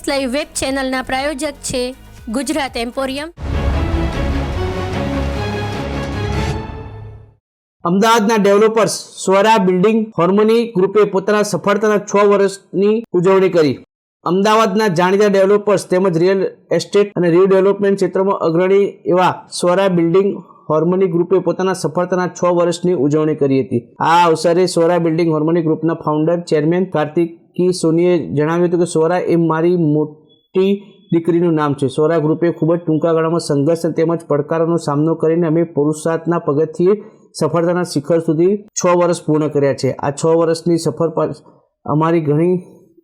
S live web ચેનલના પ્રાયોજક છે ગુજરાત એમ્પોરિયમ. અમદાવાદના ડેવલપર્સ સ્વરા બિલ્ડિંગ હોર્મોની ગ્રુપે પોતાના સફળતાના છ વર્ષની ઉજવણી કરી. અમદાવાદના જાણીતા ડેવલપર્સ તેમજ રિયલ એસ્ટેટ અને રીડેવલપમેન્ટ ક્ષેત્રમાં અગ્રણી એવા સ્વરા બિલ્ડિંગ હોર્મોની ગ્રુપે પોતાના સફળતાના છ વર્ષની ઉજવણી કરી હતી. આ અવસરે સ્વરા બિલ્ડિંગ હોર્મોની ગ્રુપના ફાઉન્ડર, ચેરમેન કાર્તિકી સોનીએ જણાવ્યું હતું કે સોરા એ મારી મોટી દીકરીનું નામ છે. સ્વરા ગ્રુપે ખૂબ જ ટૂંકા ગાળામાં સંઘર્ષ તેમજ પડકારોનો સામનો કરીને અમે પુરુષાર્થના પગથિયે સફળતાના શિખર સુધી છ વર્ષ પૂર્ણ કર્યા છે. આ છ વર્ષની સફર અમારી ઘણી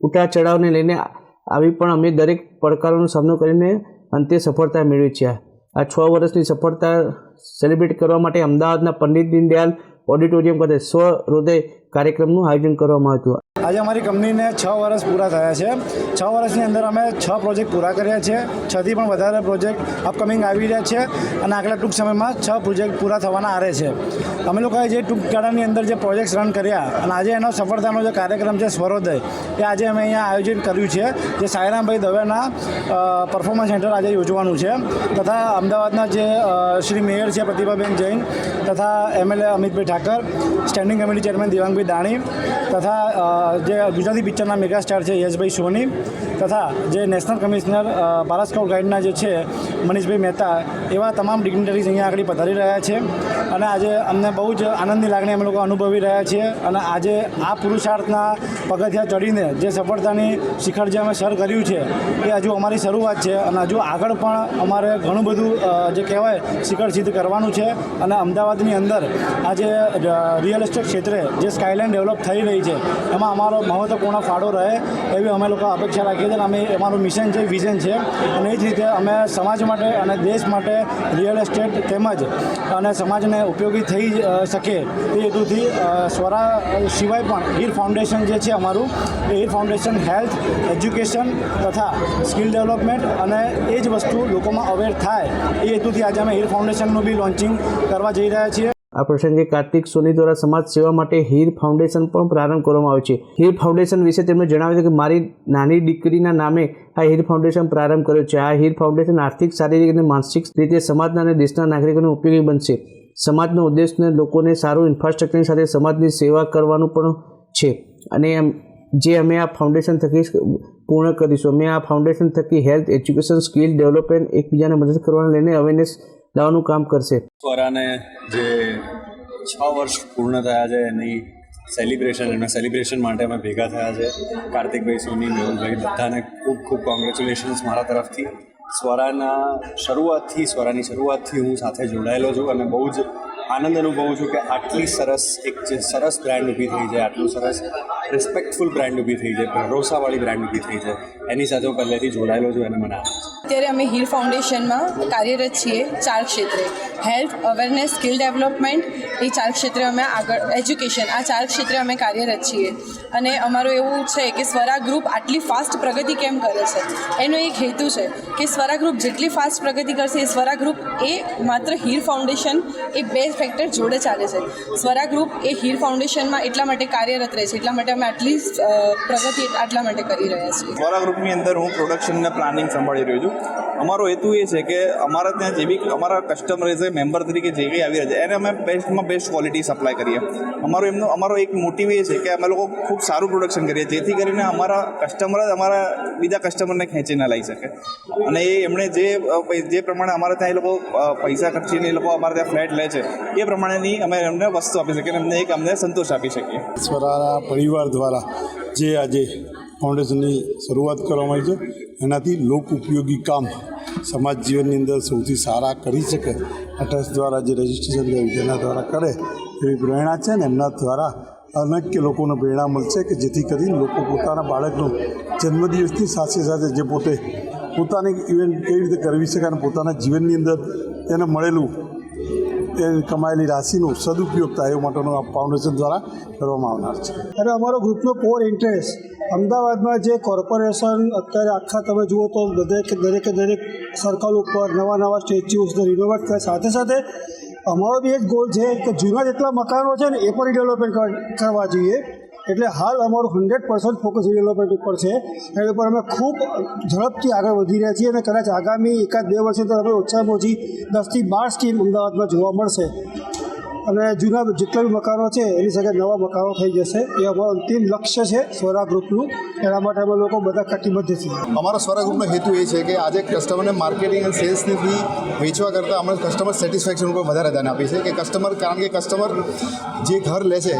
ઉતાર ચઢાવને લઈને આવી પણ અમે દરેક પડકારોનો સામનો કરીને અંતે સફળતા મેળવી છે. આ છ વર્ષની સફળતા સેલિબ્રેટ કરવા માટે અમદાવાદના પંડિત દીનદયાલ ઓડિટોરિયમ ખાતે સ્વ, હૃદય કાર્યક્રમનું આયોજન કરવામાં હતું. આજે અમારી કંપનીને છ વર્ષ પૂરા થયા છે. છ વર્ષની અંદર અમે છ પ્રોજેક્ટ પૂરા કર્યા છે. છથી પણ વધારે પ્રોજેક્ટ અપકમિંગ આવી રહ્યા છે અને આગલા ટૂંક સમયમાં છ પ્રોજેક્ટ પૂરા થવાના આરે છે. અમે લોકોએ જે ટૂંક ગાળાની અંદર જે પ્રોજેક્ટ્સ રન કર્યા અને આજે એનો સફળતાનો જે કાર્યક્રમ છે સ્વરોદય એ આજે અમે અહીંયા આયોજન કર્યું છે. જે સાયરામભાઈ દવેના પરફોર્મન્સ સેન્ટર આજે યોજવાનું છે. તથા અમદાવાદના જે શ્રી મેયર છે પ્રતિભાબેન જૈન તથા MLA Amitbhai Thakar standing committee chairman Devangbhai Dani તથા જે ગુજરાતી પિક્ચરના મેગા સ્ટાર છે યશભાઈ સોની તથા જે નેશનલ કમિશનર ભારત ગાઈડના જે છે મનીષભાઈ મહેતા, એવા તમામ ડિગ્નેટરીઝ અહીંયા આગળ પધારી રહ્યા છે. અને આજે અમને બહુ જ આનંદની લાગણી અમે લોકો અનુભવી રહ્યા છીએ. અને આજે આ પુરુષાર્થના પગથિયા ચડીને જે સફળતાની શિખર જે અમે સર કર્યું છે, એ હજુ અમારી શરૂઆત છે. અને હજુ આગળ પણ અમારે ઘણું બધું જે કહેવાય, શિખર સિદ્ધ કરવાનું છે. અને અમદાવાદની અંદર આજે રિયલ એસ્ટેટ ક્ષેત્રે જે સ્કાયલાઇન ડેવલપ થઈ રહી છે, એમાં અમારો મહત્વપૂર્ણ ફાળો રહે એવી અમે લોકો અપેક્ષા રાખીએ છીએ અને અમે અમારું મિશન છે, વિઝન છે. અને એ જ રીતે અમે સમાજ માટે અને દેશ માટે રિયલ એસ્ટેટ તેમજ અને સમાજને ઉપયોગી થઈ શકે તે હેતુથી સ્વરા સિવાય પણ હીર ફાઉન્ડેશન જે છે અમારું, એ ફાઉન્ડેશન હેલ્થ, એજ્યુકેશન તથા સ્કિલ ડેવલપમેન્ટ અને એ જ વસ્તુ લોકોમાં અવેર થાય એ હેતુથી આજે અમે હીર ફાઉન્ડેશનનું બી લોન્ચિંગ કરવા જઈ રહ્યા છીએ. આ પ્રસંગે કાર્તિક સોની દ્વારા સમાજ સેવા માટે હીર ફાઉન્ડેશન પણ પ્રારંભ કરવામાં આવ્યું છે. હીર ફાઉન્ડેશન વિશે તેમણે જણાવ્યું હતું કે, મારી નાની દીકરીના નામે આ હીર ફાઉન્ડેશન પ્રારંભ કર્યો છે. આ હીર ફાઉન્ડેશન આર્થિક, શારીરિક અને માનસિક રીતે સમાજના અને દેશના નાગરિકોને ઉપયોગી બનશે. સમાજનો ઉદ્દેશને લોકોને સારું ઇન્ફ્રાસ્ટ્રક્ચરની સાથે સમાજની સેવા કરવાનું પણ છે. અને એમ, જે અમે આ ફાઉન્ડેશન થકી પૂર્ણ કરીશું. અમે આ ફાઉન્ડેશન થકી હેલ્થ એજ્યુકેશન સ્કિલ ડેવલપમેન્ટ એકબીજાને મદદ કરવાને લઈને અવેરનેસ લાવવાનું કામ કરશે. સ્વરાને જે છ વર્ષ પૂર્ણ થયા છે એની સેલિબ્રેશન એના સેલિબ્રેશન માટે અમે ભેગા થયા છે. કાર્તિકભાઈ, સોની, મેહુલભાઈ બધાને ખૂબ ખૂબ કોંગ્રેચ્યુલેશન્સ મારા તરફથી. સ્વરાના શરૂઆતથી, સ્વરાની શરૂઆતથી હું સાથે જોડાયેલો છું અને બહુ જ આનંદ અનુભવું છું કે આટલી સરસ એક જે સરસ બ્રાન્ડ ઊભી થઈ છે, આટલું સરસ રિસ્પેક્ટફુલ બ્રાન્ડ ઊભી થઈ છે, ભરોસાવાળી બ્રાન્ડ ઊભી થઈ છે, એની સાથે હું પહેલેથી જોડાયેલો છું અને મને અત્યારે અમે હીર ફાઉન્ડેશનમાં કાર્યરત છીએ ચાર ક્ષેત્રે. હેલ્થ અવેરનેસ સ્કિલ ડેવલપમેન્ટ એ ચાર ક્ષેત્રે અમે આગળ એજ્યુકેશન આ ચાર ક્ષેત્રે અમે કાર્યરત છીએ. અને અમારું એવું છે કે સ્વરા ગ્રુપ આટલી ફાસ્ટ પ્રગતિ કેમ કરે છે? એનો એક હેતુ છે કે સ્વરા ગ્રુપ જેટલી ફાસ્ટ પ્રગતિ કરશે, એ સ્વરા ગ્રુપ એ માત્ર હીર ફાઉન્ડેશન એ બે ફેક્ટર જોડે ચાલે છે. સ્વરા ગ્રુપ એ હીર ફાઉન્ડેશનમાં એટલા માટે કાર્યરત રહે છે, એટલા માટે અમે આટલી પ્રગતિ આટલા માટે કરી રહ્યા છીએ. સ્વરા ગ્રુપની અંદર હું પ્રોડક્શનને પ્લાનિંગ સંભાળી રહ્યો છું. અમારો હેતુ એ છે કે અમારા ત્યાં જેવી, અમારા કસ્ટમર છે મેમ્બર તરીકે જે કંઈ આવી રહ્યા છે, એને અમે બેસ્ટમાં બેસ્ટ ક્વોલિટી સપ્લાય કરીએ. અમારો એમનો, અમારો એક મોટિવ એ છે કે અમે લોકો ખૂબ સારું પ્રોડક્શન કરીએ, જેથી કરીને અમારા કસ્ટમર જ અમારા બીજા કસ્ટમરને ખેંચીને લાવી શકે. અને એ એમણે જે જે પ્રમાણે અમારે ત્યાં એ લોકો પૈસા ખર્ચીને એ લોકો અમારે ત્યાં ફ્લેટ લે છે, એ પ્રમાણેની અમે એમને વસ્તુ આપી શકીએ એમને એક અમને સંતોષ આપી શકીએ. સ્વરાના પરિવાર દ્વારા જે આજે ફાઉન્ડેશનની શરૂઆત કરવામાં આવી છે, એનાથી લોક ઉપયોગી કામ સમાજ જીવનની અંદર સૌથી સારા કરી શકે આ દ્વારા જે રજિસ્ટ્રેશન લેવી છે દ્વારા કરે એવી પ્રેરણા છે ને, એમના દ્વારા અનેક લોકોને પ્રેરણા મળશે કે જેથી કરીને લોકો પોતાના બાળકનો જન્મદિવસની સાથે સાથે જે પોતે પોતાની ઇવેન્ટ કેવી રીતે કરવી શકે અને પોતાના જીવનની અંદર એને મળેલું એ કમાયેલી રાશિનો સદુપયોગ થાય એ માટેનું આ ફાઉન્ડેશન દ્વારા કરવામાં આવનાર છે. અને અમારો ગ્રુપનો કોર ઇન્ટરેસ્ટ અમદાવાદમાં જે કોર્પોરેશન અત્યારે આખા તમે જુઓ તો દરેક દરેકે દરેક સર્કલ ઉપર નવા નવા સ્ટેચ્યુઝને રિનોવેટ કરે. સાથે સાથે અમારો બી એક ગોલ છે કે જૂના જેટલા મકાનો છે ને એ પણ રિડેવલપમેન્ટ કરવા જોઈએ. એટલે હાલ અમારું હંડ્રેડ પર્સન્ટ ફોકસ ડેવલપમેન્ટ ઉપર છે. એના ઉપર અમે ખૂબ ઝડપથી આગળ વધી રહ્યા છીએ અને કદાચ આગામી એકાદ બે વર્ષે તો અમે ઓછામાં ઓછી દસથી બાર સ્કીમ અમદાવાદમાં જોવા મળશે. અને જૂના જેટલા બી મકાનો છે એની સાથે નવા મકાનો થઈ જશે. એ અમારો અંતિમ લક્ષ્ય છે સ્વરા ગ્રુપનું. એના માટે અમે લોકો બધા કટિબદ્ધ છે અમારો સ્વરા ગ્રુપનો હેતુ એ છે કે આજે કસ્ટમરને માર્કેટિંગ અને સેલ્સની ફી વેચવા કરતાં અમે કસ્ટમર સેટિસ્ફેક્શન ઉપર વધારે ધ્યાન આપીએ છીએ કે કસ્ટમર કારણ કે કસ્ટમર જે ઘર લે છે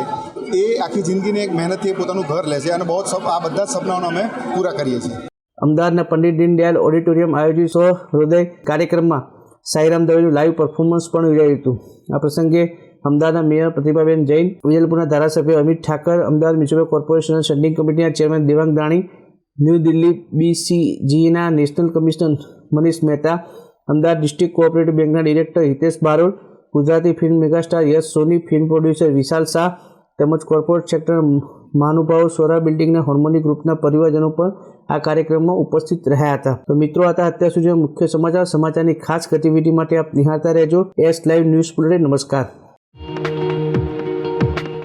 એ આખી જિંદગીની એક મહેનતથી એ પોતાનું ઘર લે છે અને બહુ સપ આ બધા જ સપનાઓને અમે પૂરા કરીએ છીએ. અમદાવાદના પંડિત દીનદયાલ ઓડિટોરિયમ આયોજિત સ્વ હૃદય કાર્યક્રમમાં સાઈરામ દવેનું લાઈવ પરફોર્મન્સ પણ યોજાયું હતું. આ પ્રસંગે અમદાવાદના મેયર પ્રતિભાબેન જૈન વિજલપુરના ધારાસભ્ય Amit Thakar, Ahmedabad municipal corporation standing કમિટીના chairman Devang Dani new Delhi બીસીજીના national commissioner Manish Mehta, Ahmedabad district cooperative બેંકના director Hitesh Barol, Gujarati film megastar Yash Soni, film producer Vishal Shah, તેમજ કોર્પોરેટ સેક્ટર મહાનુભાવો સોરા બિલ્ડિંગના હોર્મોની ગ્રુપના પરિવારજનો પણ આ કાર્યક્રમમાં ઉપસ્થિત રહ્યા હતા. તો મિત્રો હતા અત્યાર સુધી મુખ્ય સમાચાર. સમાચારની ખાસ ગતિવિધિ માટે આપ નિહાળતા રહેજો. એસ લાઈવ ન્યૂઝ બુલેટિન નમસ્કાર.